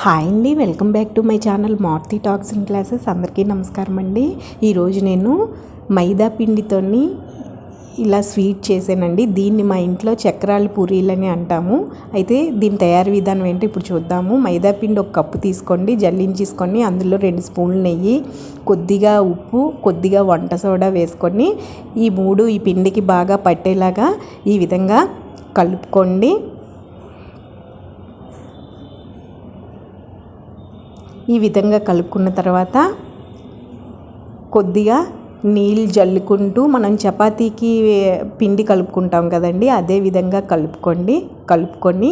Hi అండి welcome back to my channel Marthi talks in classes అందరికీ నమస్కారం అండి. ఈరోజు నేను మైదా పిండితోని ఇలా స్వీట్ చేశానండి. దీన్ని మా ఇంట్లో చక్రాల పూరీలని అంటాము. అయితే దీని తయారీ విధానం ఏంటో ఇప్పుడు చూద్దాము. మైదా పిండి ఒక కప్పు తీసుకోండి జల్లించేసుకొని అందులో రెండు స్పూన్లు నెయ్యి కొద్దిగా ఉప్పు కొద్దిగా వంట సోడా వేసుకొని ఈ మూడు ఈ పిండికి బాగా పట్టేలాగా ఈ విధంగా కలుపుకోండి. ఈ విధంగా కలుపుకున్న తర్వాత కొద్దిగా నీళ్ళు జల్లుకుంటూ మనం చపాతీకి పిండి కలుపుకుంటాం కదండి అదే విధంగా కలుపుకోండి. కలుపుకొని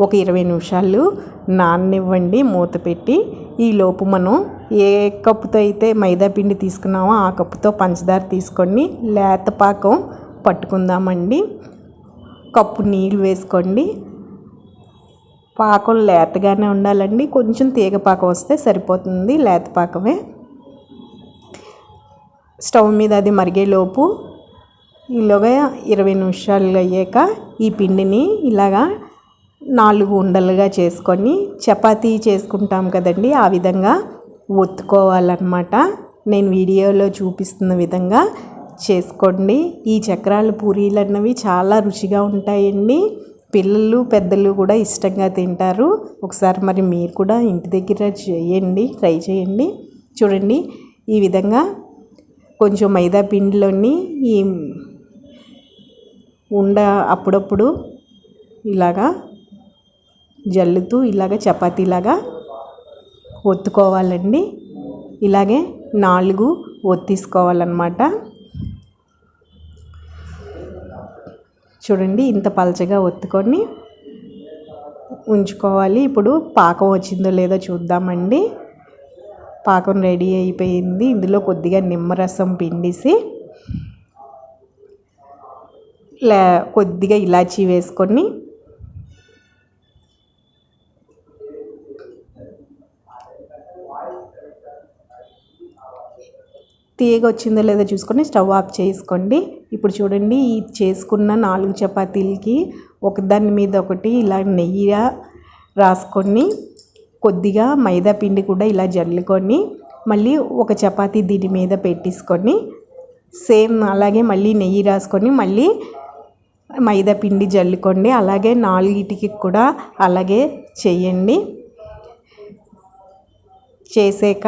ఒక ఇరవై నిమిషాలు నాననివ్వండి మూత పెట్టి. ఈలోపు మనం ఏ కప్పుతో అయితే మైదా పిండి తీసుకున్నామో ఆ కప్పుతో పంచదార తీసుకొని లేత పాకం పట్టుకుందామండి. కప్పు నీళ్ళు వేసుకోండి. పాకం లేతగానే ఉండాలండి. కొంచెం తీగ పాకం వస్తే సరిపోతుంది. లేత పాకమే. స్టవ్ మీద అది మరిగేలోపు ఈలోగా ఇరవై నిమిషాలు అయ్యాక ఈ పిండిని ఇలాగా నాలుగు ఉండలుగా చేసుకొని చపాతీ చేసుకుంటాం కదండి. ఆ విధంగా ఒత్తుకోవాలన్నమాట. నేను వీడియోలో చూపిస్తున్న విధంగా చేసుకోండి. ఈ చక్రాల పూరీలు అన్నవి చాలా రుచిగా ఉంటాయండి. పిల్లలు పెద్దలు కూడా ఇష్టంగా తింటారు. ఒకసారి మరి మీరు కూడా ఇంటి దగ్గర చేయండి ట్రై చేయండి చూడండి ఈ విధంగా కొంచెం మైదా పిండిలోని ఈ ఉండ అప్పుడప్పుడు ఇలాగా జల్లుతూ ఇలాగ చపాతీలాగా ఒత్తుకోవాలండి. ఇలాగే నాలుగు ఒత్తిసుకోవాలన్నమాట. చూడండి ఇంత పలచగా ఒత్తుకొని ఉంచుకోవాలి. ఇప్పుడు పాకం వచ్చిందో లేదో చూద్దామండి. పాకం రెడీ అయిపోయింది. ఇందులో కొద్దిగా నిమ్మరసం పిండిసి లే కొద్దిగా ఇలాచీ వేసుకొని తీగ వచ్చిందో లేదో చూసుకొని స్టవ్ ఆఫ్ చేసుకోండి. ఇప్పుడు చూడండి ఈ చేసుకున్న నాలుగు చపాతీలకి ఒకదాని మీద ఒకటి ఇలా నెయ్యి రాసుకొని కొద్దిగా మైదా పిండి కూడా ఇలా జల్లుకొని మళ్ళీ ఒక చపాతీ దీని మీద పెట్టేసుకొని సేమ్ అలాగే మళ్ళీ నెయ్యి రాసుకొని మళ్ళీ మైదా పిండి జల్లుకోండి. అలాగే నాలుగిటికి కూడా అలాగే చేయండి. చేసాక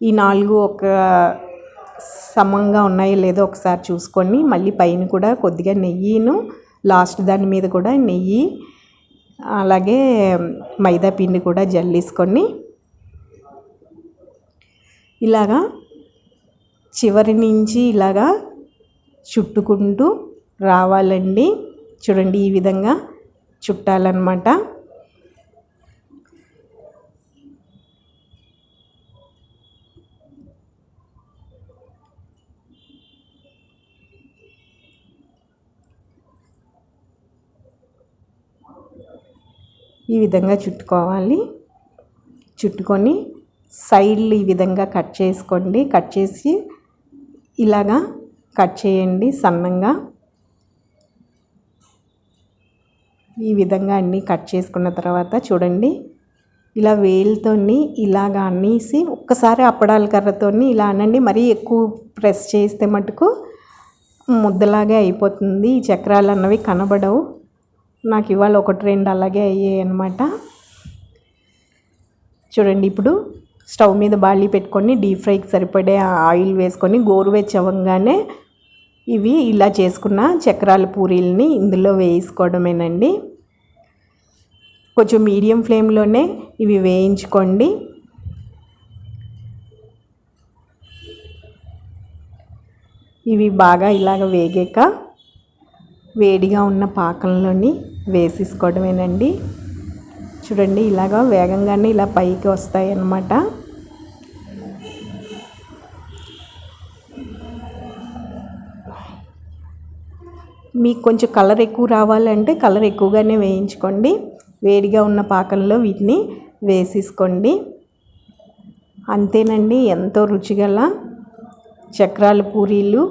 ఈ నాలుగు ఒక సమంగా ఉన్నాయో లేదో ఒకసారి చూసుకొని మళ్ళీ పైన కూడా కొద్దిగా నెయ్యిను లాస్ట్ దాని మీద కూడా నెయ్యి అలాగే మైదా పిండి కూడా జల్లేసుకొని ఇలాగా చివరి నుంచి ఇలాగా చుట్టుకుంటూ రావాలండి. చూడండి ఈ విధంగా చుట్టాలన్నమాట. ఈ విధంగా చుట్టుకోవాలి. చుట్టుకొని సైడ్లు ఈ విధంగా కట్ చేసుకోండి. కట్ చేసి ఇలాగా కట్ చేయండి సన్నంగా. ఈ విధంగా అన్నీ కట్ చేసుకున్న తర్వాత చూడండి. ఇలా వేలుతోని ఇలాగా అనేసి ఒక్కసారి అప్పడాల కర్రతోని ఇలా అనండి. మరీ ఎక్కువ ప్రెస్ చేస్తే మటుకు ముద్దలాగే అయిపోతుంది. ఈ చక్రాలు అన్నవి కనబడవు. నాకు ఇవాళ ఒకటి రెండు అలాగే అయ్యాయి అనమాట చూడండి ఇప్పుడు స్టవ్ మీద బాళీ పెట్టుకొని డీప్ ఫ్రైకి సరిపడే ఆయిల్ వేసుకొని గోరువెచ్చవంగానే ఇవి ఇలా చేసుకున్న చక్రాల పూరీలని ఇందులో వేసుకోవడమేనండి. కొంచెం మీడియం ఫ్లేమ్లోనే ఇవి వేయించుకోండి. ఇవి బాగా ఇలాగ వేగాక వేడిగా ఉన్న పాకంలోని వేసేసుకోవడమేనండి. చూడండి ఇలాగా వేగంగానే ఇలా పైకి వస్తాయి అన్నమాట మీకు కొంచెం కలర్ ఎక్కువ రావాలంటే కలర్ ఎక్కువగానే వేయించుకోండి. వేడిగా ఉన్న పాకంలో వీటిని వేసేసుకోండి. అంతేనండి ఎంతో రుచిగల చక్రాల పూరీలు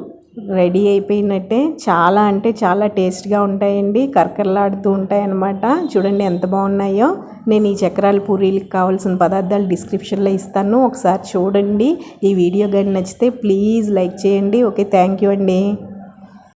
రెడీ అయిపోయినట్టే. చాలా అంటే చాలా టేస్ట్గా ఉంటాయండి. కరకరలాడుతూ ఉంటాయి అన్నమాట చూడండి ఎంత బాగున్నాయో. నేను ఈ చక్రాల పూరీలకు కావాల్సిన పదార్థాలు డిస్క్రిప్షన్లో ఇస్తాను. ఒకసారి చూడండి. ఈ వీడియో కానీ నచ్చితే ప్లీజ్ లైక్ చేయండి. ఓకే థ్యాంక్ యూ అండి.